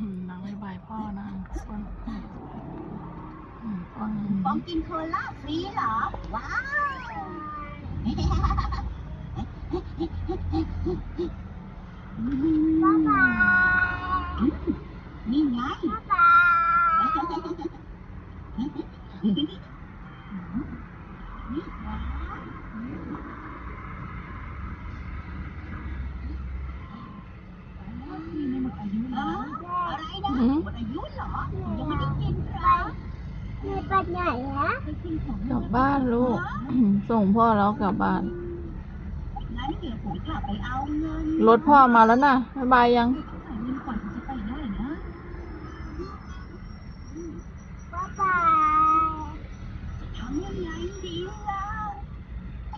อืมนางไม่บายพ่อนะทุกคนอืมพ่ออืมปองกินโคลาฟรีเหรอ ว้าวบ๊ายบายนี่ไงบ๊ายบาย นี่ว้าวนี่หมดอายุแล้วอะไรนะหมดอายุเหรอยังไม่ได้กินเหรอ แม่ ไปไหนอะไปกินของกลับบ้านลูกอืมส่งพ่อแล้วกลับบ้าน งั้นเดี๋ยวผมกลับไปเอาเงินรถพ่อมาแล้วนะบ๊ายบายยังต้องจ่ายเงินก่อนถึงจะไปได้นะ บ๊ายบายทำยังไงดีล่ะ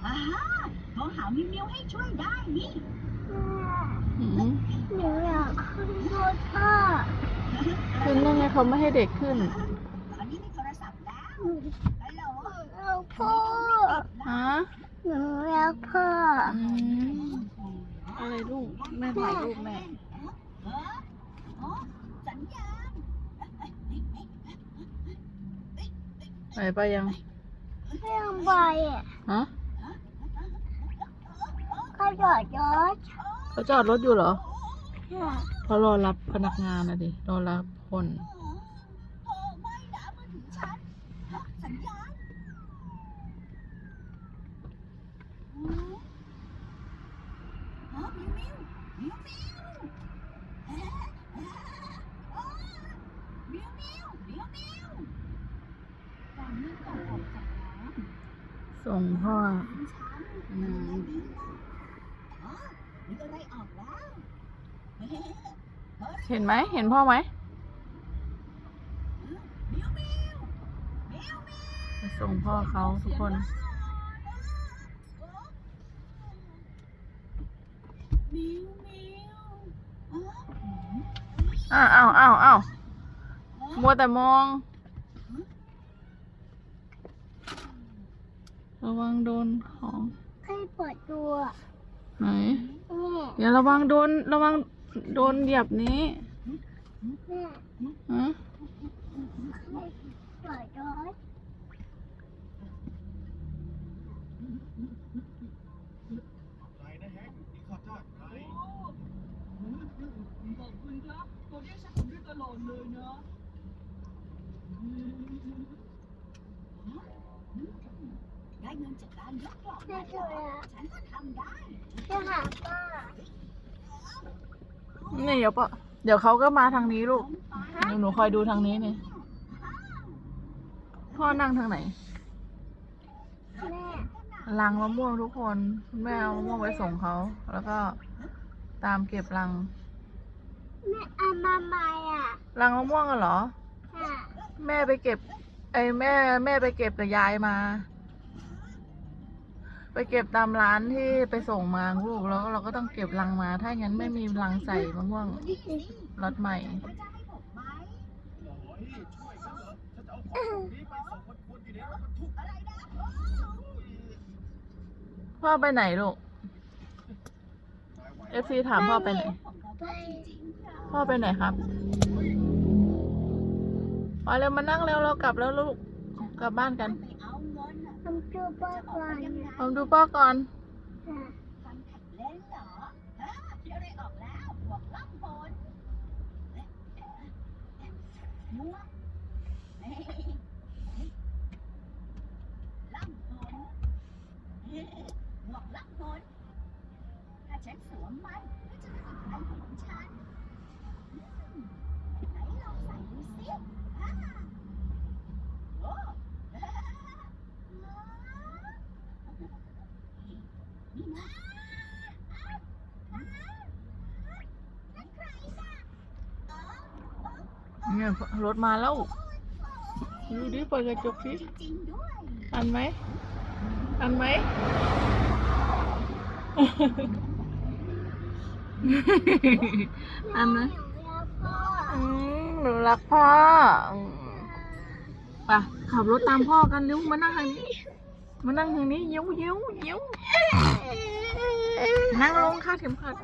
อ่าฮะโทรหามิวมิวให้ช่วยได้นี่ อืมหนูอยากขึ้นรถพ่อ ขึ้นยังไงเขาไม่ให้เด็กขึ้นตอนนี้มีโทร ศัพท์แล้วฮัลโหลเอาพ่อฮะหนูรักพ่ออืมอะไรลูกแม่ถ่ายรูปแม่เอออ๋อสัญญาณไหนไปยังเรื่องไปอะฮะก็จอดรถเขาจอดรถอยู่เหรอค่ะเขารอรับพนักงานนะดิรอรับคน โอ้ไม่นะมือถือฉันสัญญาณอืมอ๋อมิว มิวมิวมิวมิวมิวมิวมิวตอนนี้ก่อนออกจากร้านส่งพ่อฉันอืมอ๋อนี่ก็ไล่ออกแล้วเห็นไหมเห็นพ่อไหมส่งพ่อเขาทุกคนมิว อ้าวอ้าวอ้าวอ้าวมัวแต่มอง ระวังโดนของใครเปิดตัวไหนนี่อย่าระวังโดนระวังโดนเหยียบนี้แม่ฮะ เปิดรถ ไรนะแฮกนี่ข้าจ้างใคร ขอบคุณครับตัวเรียกฉันผมด้วยตลอดเลยนะได้เงินจากการ ยกกล่องแม่มาช่วยอะฉันก็ทำได้จะหาป้านี่เดี๋ยวปะเดี๋ยวเขาก็มาทางนี้ลูกหนูหนูคอยดูทางนี้นี่พ่อนั่งทางไหนแม่ลังมะม่วงทุกคนคุณแม่เอามะม่วงไปส่งเขา แล้วก็ตามเก็บลังแม่เอามาใหม่อะลังมะม่วงกันเหรอ ค่ะ แม่ไปเก็บ ไอ้แม่แม่ไปเก็บกับยายมา ไปเก็บตามร้านที่ไปส่งมาลูกแล้วเราก็ต้องเก็บลังมา ถ้างั้นไม่มีลังใส่มะม่วงรสใหม่พ่อไปไหนลูกเอฟซีถามพ่อไปไหน พ่อไปไหนครับมาเร็วมานั่งเร็วเรากลับแล้วลูกกลับบ้านกัน ไม่เอาเงินน่ะทำตัวป้าจะออกก่อไปนยังไงผมดูพ่อก่อนค่ะคอนแทคเลนส์เหรอฮะเดี๋ยวได้ออกแล้วบวกล่องผลเอ๊ะเอ๊ะเอ๊ะมัวเอ๊ะเอ๊ะล่องผลเอ๊ะบวกล่องผลถ้าฉันสวมมันก็จะเป็นอะไรของฉันอืมไหนลองใส่ดูสิอ่าโอ้ นี่นะ เนี่ยรถมาแล้วดูดิเปิดกระจกสิอันไหมอันไหมอันไหมหนูรักพ่ออืมหนูรักพ่อไปขับรถตามพ่อกันเร็วมานั่งทางนี้ มานั่งทางนี้เยิ้วเยิ้วเยิ้วนั่งลงค่ะเข็มขัด